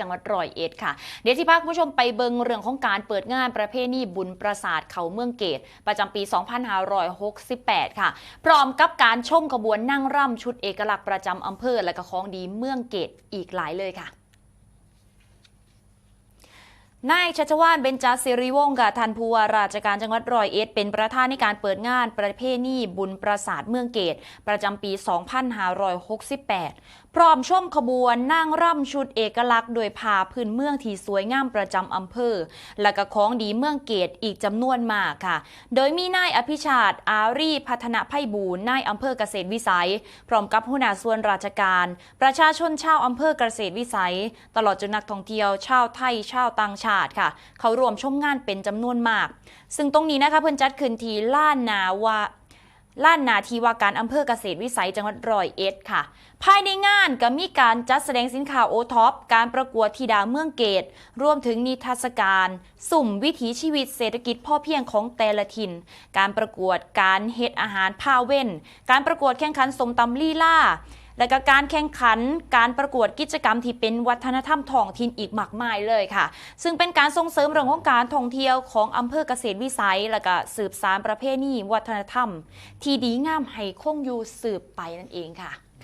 จังหวัดร้อยเอ็ดค่ะ เดี๋ยวที่พาคุณผู้ชมไปเบิงเรื่องของการเปิดงานประเพณีบุญประสาทเขาเมืองเกต ประจำปี 2568 ค่ะ พร้อมกับการชมขบวนนั่งร่ำชุดเอกลักษณ์ประจำอำเภอและก็ของดีเมืองเกตอีกหลายเลยค่ะ นายชัชวานเบญจศิริวงศ์ค่ะท่านผู้ว่าราชการจังหวัดร้อยเอ็ดเป็นประธานในการเปิดงานประเพณีบุญประสาทเมืองเกต ประจำปี 2568 พร้อมชมขบวนนั่งร่ำชุดเอกลักษณ์ โดยพาพื้นเมืองที่สวยงามประจำอำเภอ และก็ของดีเมืองเกตอีกจำนวนมากค่ะ โดยมีนายอภิชาติ อารีพัฒนไพบูลย์นายอำเภอเกษตรวิสัย พร้อมกับหัวหน้าส่วนราชการ ประชาชนชาวอำเภอเกษตรวิสัย ตลอดจนนักท่องเที่ยวชาวไทยชาวต่างชาติค่ะ เขารวมชมงานเป็นจำนวนมาก ซึ่งตรงนี้นะคะเพิ่อนจัดขึ้นที่ล้านนาวาล้านนาทีว่าการอำเภอเกษตรวิสัยจังหวัดร้อยเอ็ดค่ะ ภายในงานก็มีการจัดแสดงสินค้าโอท็อปการประกวดธิดาเมืองเกต รวมถึงนิทรรศการ สุ่มวิถีชีวิตเศรษฐกิจพ่อเพียงของแต่ละถิ่น การประกวดการเฮ็ดอาหารผ้าเว่นการประกวดแข่งขันสมตำลีล่า และก็การแข่งขันการประกวดกิจกรรมที่เป็นวัฒนธรรมท้องถิ่นอีกมากมายเลยค่ะ ซึ่งเป็นการส่งเสริมเรื่องของการท่องเที่ยวของอำเภอเกษตรวิสัย และก็สืบสานประเพณีวัฒนธรรม ที่ดีงามให้คงอยู่สืบไปนั่นเองค่ะ